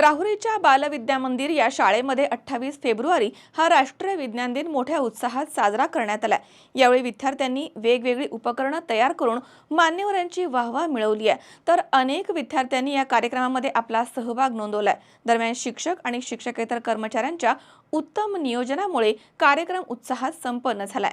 राहुरीच्या बालविद्या मंदिर या शाळेमध्ये अठ्ठावीस फेब्रुवारी हा राष्ट्रीय विज्ञान दिन मोठ्या उत्साहात साजरा करण्यात आला यावेळी विद्यार्थ्यांनी वेगवेगळी उपकरणं तयार करून मान्यवरांची वाहवा मिळवली आहे. तर अनेक विद्यार्थ्यांनी या कार्यक्रमामध्ये आपला सहभाग नोंदवलाय. दरम्यान शिक्षक आणि शिक्षकेतर कर्मचाऱ्यांच्या उत्तम नियोजनामुळे कार्यक्रम उत्साहात संपन्न झालाय.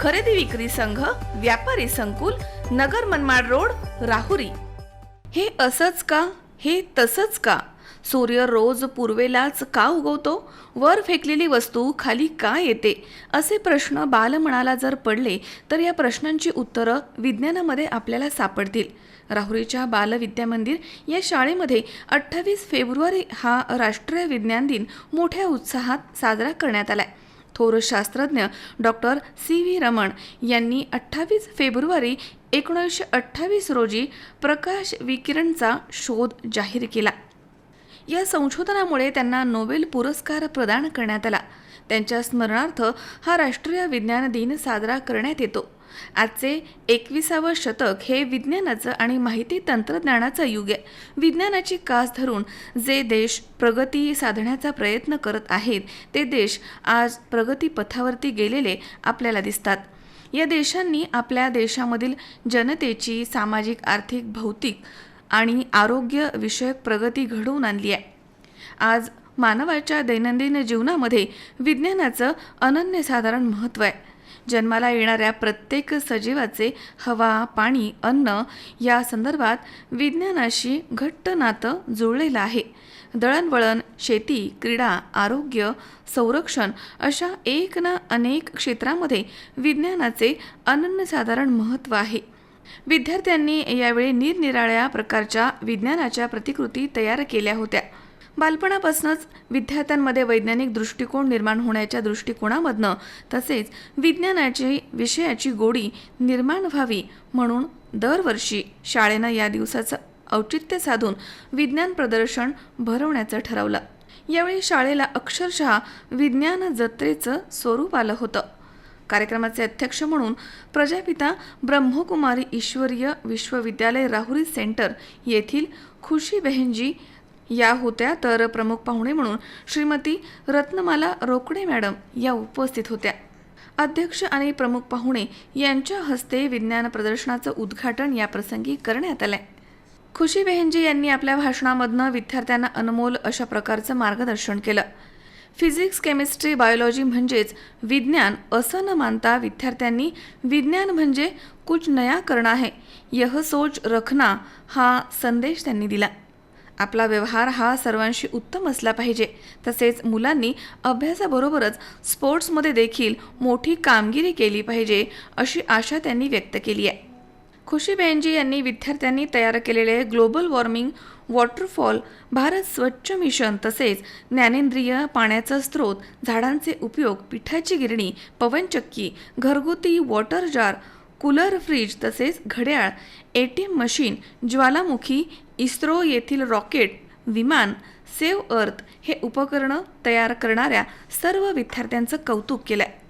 खरेदी विक्री संघ व्यापारी संकुल नगर मनमाड रोड राहुरी. हे असंच का? हे तसंच का? सूर्य रोज पूर्वेलाच का उगवतो? वर फेकलेली वस्तू खाली का येते? असे प्रश्न बालमणाला जर पडले तर या प्रश्नांची उत्तरं विज्ञानामध्ये आपल्याला सापडतील. राहुरीच्या बालविद्या मंदिर या शाळेमध्ये अठ्ठावीस फेब्रुवारी हा राष्ट्रीय विज्ञान दिन मोठ्या उत्साहात साजरा करण्यात आला आहे थोर शास्त्रज्ञ डॉक्टर सी व्ही रमण यांनी अठ्ठावीस फेब्रुवारी एकोणीसशे अठ्ठावीस रोजी प्रकाश विकिरणचा शोध जाहीर केला. या संशोधनामुळे त्यांना नोबेल पुरस्कार प्रदान करण्यात आला. त्यांच्या स्मरणार्थ हा राष्ट्रीय विज्ञान दिन साजरा करण्यात येतो. आजचे एकविसावं शतक हे विज्ञानाचं आणि माहिती तंत्रज्ञानाचं युग आहे. विज्ञानाची कास धरून जे देश प्रगती साधण्याचा प्रयत्न करत आहेत ते देश आज प्रगतीपथावरती गेलेले आपल्याला दिसतात. या देशांनी आपल्या देशामधील जनतेची सामाजिक आर्थिक भौतिक आणि आरोग्य विषयक प्रगती घडवून आणली आहे. आज मानवाच्या दैनंदिन जीवनामध्ये विज्ञानाचं अनन्यसाधारण महत्त्व आहे. जन्माला येणाऱ्या प्रत्येक सजीवाचे हवा पाणी अन्न या संदर्भात विज्ञानाशी घट्ट नातं जुळलेलं आहे. दळणवळण शेती क्रीडा आरोग्य संरक्षण अशा एक ना अनेक क्षेत्रामध्ये विज्ञानाचे अनन्यसाधारण महत्त्व आहे. विद्यार्थ्यांनी यावेळी निरनिराळ्या प्रकारच्या विज्ञानाच्या प्रतिकृती तयार केल्या होत्या. बालपणापासूनच विद्यार्थ्यांमध्ये वैज्ञानिक दृष्टिकोन निर्माण होण्याच्या दृष्टिकोनामधनं तसेच विज्ञानाची विषयाची गोडी निर्माण व्हावी म्हणून दरवर्षी शाळेनं या दिवसाचं औचित्य साधून विज्ञान प्रदर्शन भरवण्याचं ठरवलं. यावेळी शाळेला अक्षरशः विज्ञान जत्रेचं स्वरूप आलं होतं. कार्यक्रमाचे अध्यक्ष म्हणून प्रजापिता ब्रह्मकुमारी ईश्वरीय विश्वविद्यालय राहुरी सेंटर येथील खुशी बहेनजी या होत्या तर प्रमुख पाहुणे म्हणून श्रीमती रत्नमाला रोकडे मॅडम या उपस्थित होत्या. अध्यक्ष आणि प्रमुख पाहुणे यांच्या हस्ते विज्ञान प्रदर्शनाचं उद्घाटन या प्रसंगी करण्यात आलंय. खुशी बेहेनजी यांनी आपल्या भाषणामधनं विद्यार्थ्यांना अनमोल अशा प्रकारचं मार्गदर्शन केलं. फिजिक्स केमिस्ट्री बायोलॉजी म्हणजेच विज्ञान असं न मानता विद्यार्थ्यांनी विज्ञान म्हणजे कुछ नया करणं आहे. यह सोच रखना हा संदेश त्यांनी दिला. आपला व्यवहार हा सर्वांशी उत्तम असला पाहिजे. तसेच मुलांनी अभ्यासाबरोबरच स्पोर्ट्समध्ये देखील मोठी कामगिरी केली पाहिजे अशी आशा त्यांनी व्यक्त केली आहे. खुशीबेनजी यांनी विद्यार्थ्यांनी तयार केलेले ग्लोबल वॉर्मिंग वॉटरफॉल भारत स्वच्छ मिशन तसेच ज्ञानेंद्रिय पाण्याचा स्रोत झाडांचे उपयोग पिठाची गिरणी पवनचक्की घरगुती वॉटर जार कूलर फ्रीज तसेच घड्याळ ए टी एम मशीन ज्वालामुखी इस्रो येथील रॉकेट विमान सेव्ह अर्थ हे उपकरणं तयार करणाऱ्या सर्व विद्यार्थ्यांचं कौतुक केलं आहे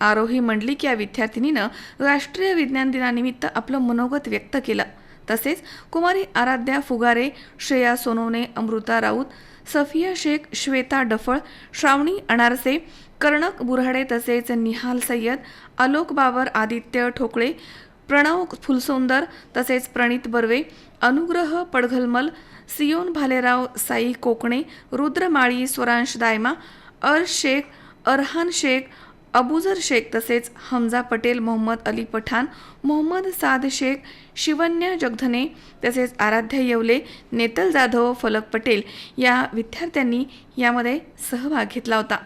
आरोही मंडलिक या विद्यार्थिनीनं राष्ट्रीय विज्ञान दिनानिमित्त आपलं मनोगत व्यक्त केलं. तसेच कुमारी आराध्या फुगारे श्रेया सोनवणे अमृता राऊत सफिया शेख श्वेता डफळ श्रावणी अनारसे कर्णक बुऱ्हाडे तसेच निहाल सय्यद आलोक बाबर आदित्य ठोकळे प्रणव फुलसुंदर तसेच प्रणित बर्वे अनुग्रह पडघलमल सियोन भालेराव साई कोकणे रुद्रमाळी स्वरांश दायमा अर शेख अरहान शेख अबुजर शेख तसेच हमजा पटेल मोहम्मद अली पठाण मोहम्मद साद शेख शिवन्या जगधने तसेच आराध्य येवले नेतल जाधव फलक पटेल या विद्यार्थ्यांनी यामध्ये सहभाग घेतला होता.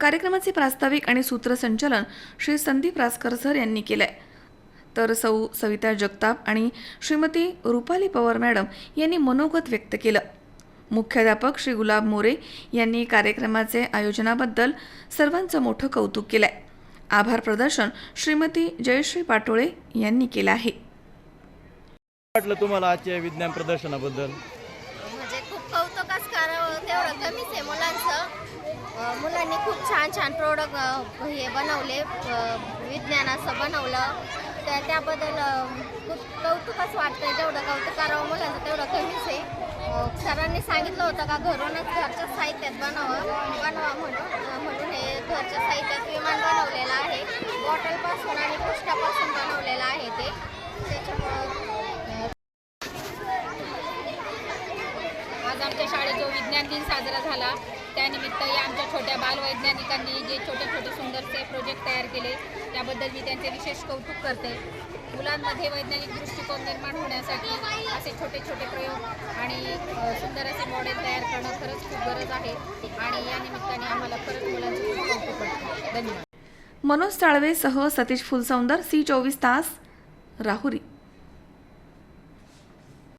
कार्यक्रमाचे प्रास्ताविक आणि सूत्रसंचालन श्री संदीप रासकर सर यांनी केलंय. तर सौ सविता जगताप आणि श्रीमती रुपाली पवार मॅडम यांनी मनोगत व्यक्त केलं. मुख्याध्यापक श्री गुलाब मोरे यांनी कार्यक्रमाचे आयोजनाबद्दल सर्वांचं मोठं कौतुक केलंय. आभार प्रदर्शन श्रीमती जयश्री पाटोळे यांनी केलं आहे. वाटलं तुम्हाला आजच्या विज्ञान प्रदर्शनाबद्दल? म्हणजे खूप कौतुकच करावं तेवढं कमीच आहे मुलांनी खूप छान छान प्रोडक्ट हे बनवले विज्ञानाचं बनवलं. त्या त्याबद्दल खूप कौतुकच वाटतं जेवढं कौतुक करावं मुलांचं तेवढं कमीच आहे. सरांनी सांगितलं होतं का घरूनच घरच्या साहित्यात बनवावं बनवा म्हणून. म्हणून हे घरच्या साहित्यात विमान बनवलेलं आहे. बॉटलपासून आणि पुष्टापासून बनवलेलं आहे ते त्याच्यामुळं आज आमच्या शाळेत विज्ञान दिन साजरा झाला. त्यानिमित्त या आमच्या छोट्या बालवैज्ञानिकांनी जे छोटे छोटे सुंदरसे प्रोजेक्ट तयार केले त्याबद्दल मी त्यांचे विशेष कौतुक करते. मुलांमध्ये वैज्ञानिक दृष्टिकोन निर्माण होण्यासाठी असे छोटे छोटे प्रयोग आणि सुंदर असे मॉडेल तयार करणं खरंच खूप गरज आहे. आणि या निमित्ताने आम्हाला खरंच मुलांचं खूप कौतुक वाटतं धन्यवाद. मनोज साळवेसह सतीश फुलसौंदर सी चोवीस तास राहुरी.